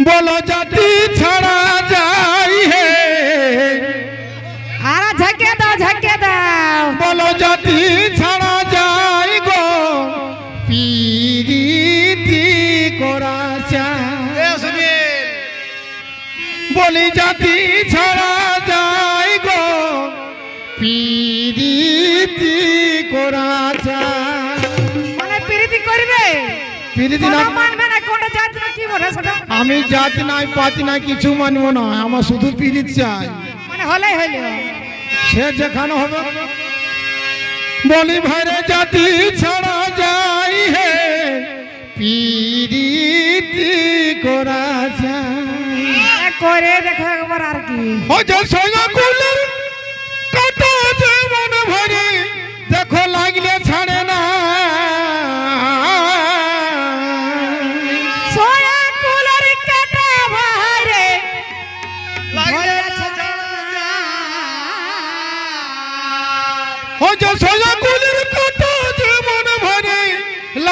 বলো জাতি ছাড়া যাই হে। আর ঝাঁকে দাও ঝাঁকে দাও। বলো জাতি ছাড়া যাই গো। পিরিতি করা চাই। বলি জাতি পিরিতি না মানবে না কোনটা জাতি না কি বলে সেটা? আমি জাতি নাই পাতি নাই কিছু মানব না আমার শুধু পিরিত চাই। মানে হইল সে যেখানে হবে বলি ভাইরে জাতি ছাড়া যাই হে পিরিতি করা যায়। করে দেখো একবার আর কি। ও যে সঙ্গে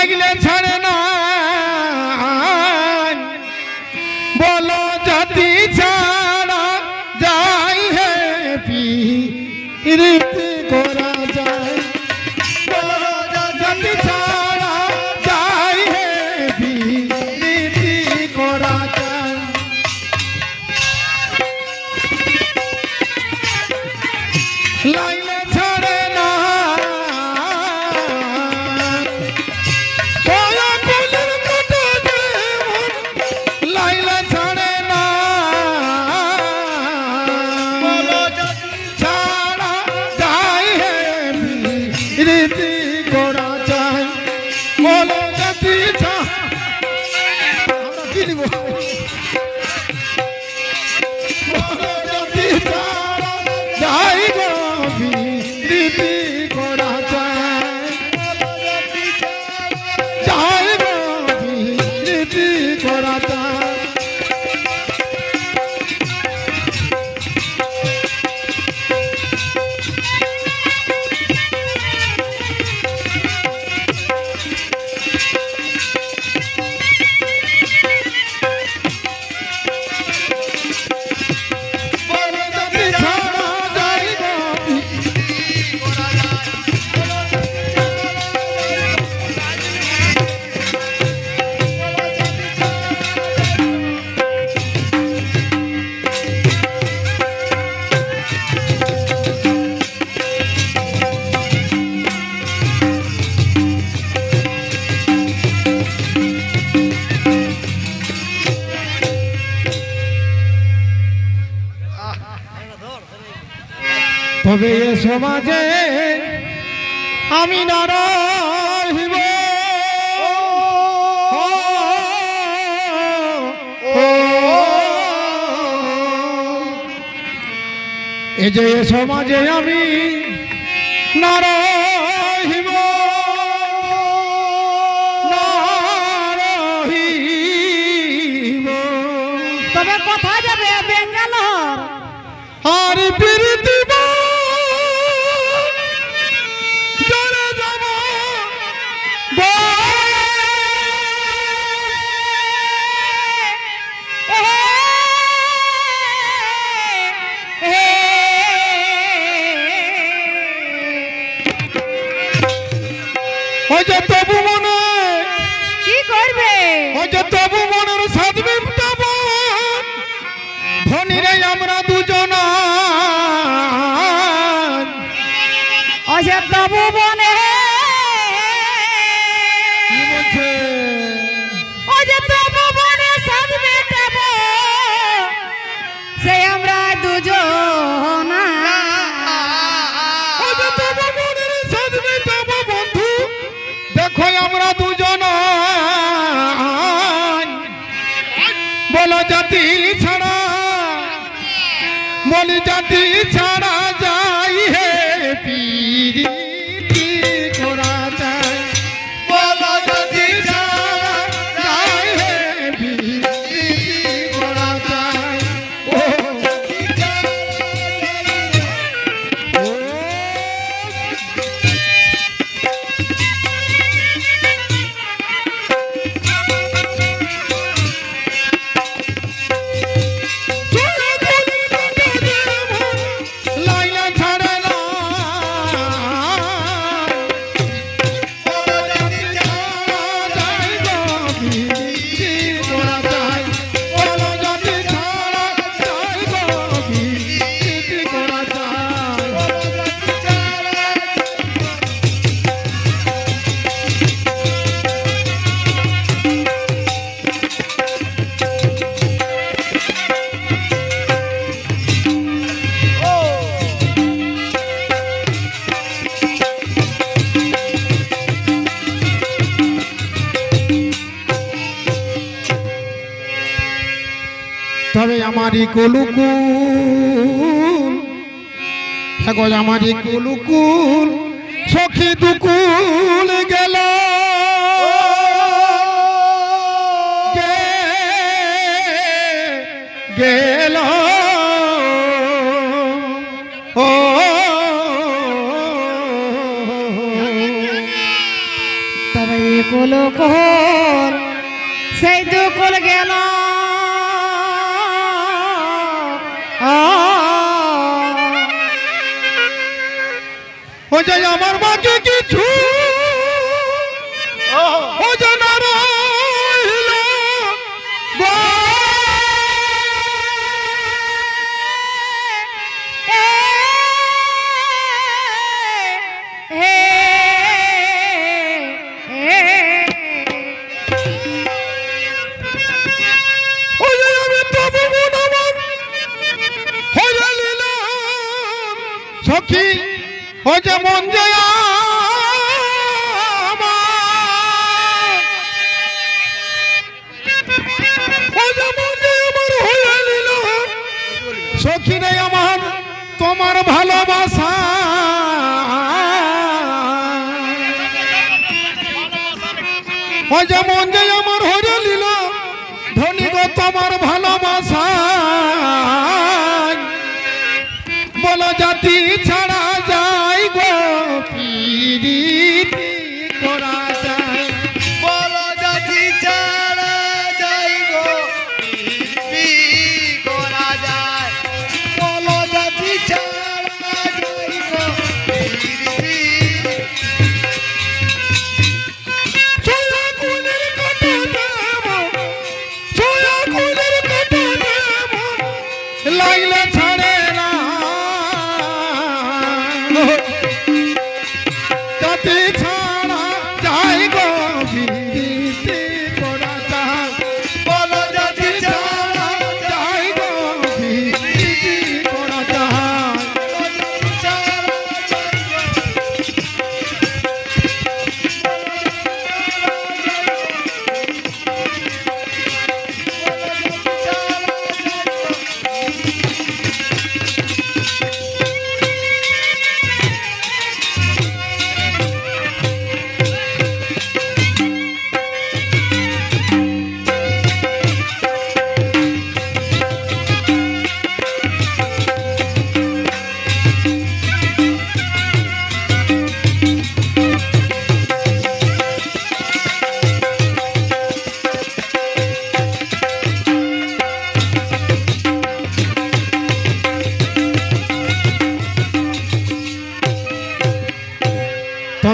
লাগলে ছাড়ে না। তবে এ সমাজে আমি না রহিব এ যে এ সমাজে আমি না রহিব না তবে কোথায় যাবে বেঙ্গালোর। আর ওই যে তবু তবে আমারই কলুকুল। গো আমারই কলুকুল, সখী দুকুল গেল। গেল। তবে কোলো কোল সেই তো কোল গেল। যে আমার মাকে কিছু। বলো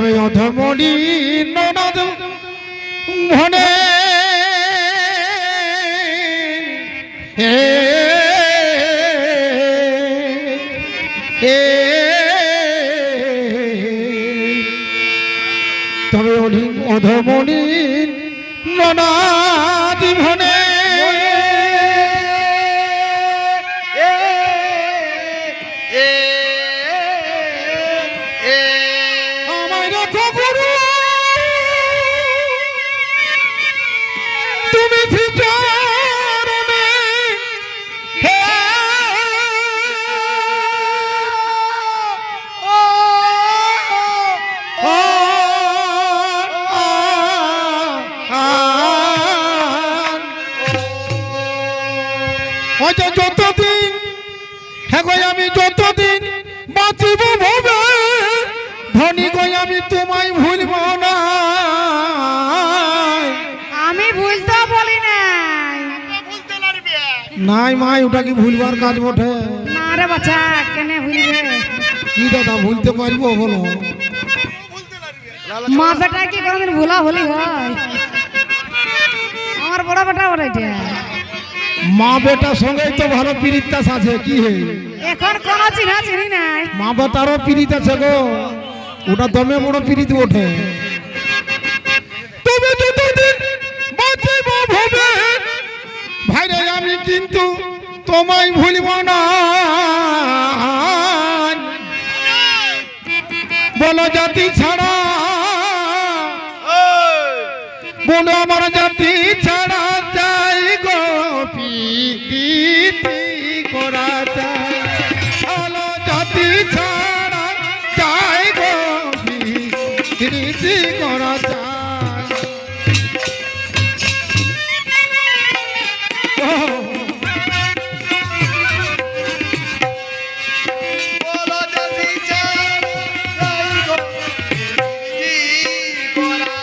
তবে অধমণি ননদ মনে তবে অধি- অধমণি ননাদ নাই মাই ওটা কি ভুলবার কাজ বটে? না রে বাচ্চা কেনে ভুলবে? কি দাদা ভুলতে পারব বলো? মা বেটা কি কোনদিন ভুলা ভুলি হয়? আমার বড় বেটা বড় এটা। মা বেটার সঙ্গেই তো ভালো পিরিতাস আছে কি হে? এখন কোন চিনা চিনি নাই। মা বেটারও পিরিত আছে গো। ওটা দমে বড় পিরিত ওঠে তবে যতদিন বাঁচিব ভবে ভাইরে, আমি কিন্তু তোমায় ভুলব না। বলো জাতি ছাড়া বলো আমার জাতি ছাড়া যাই গো, পিরিতি Bora!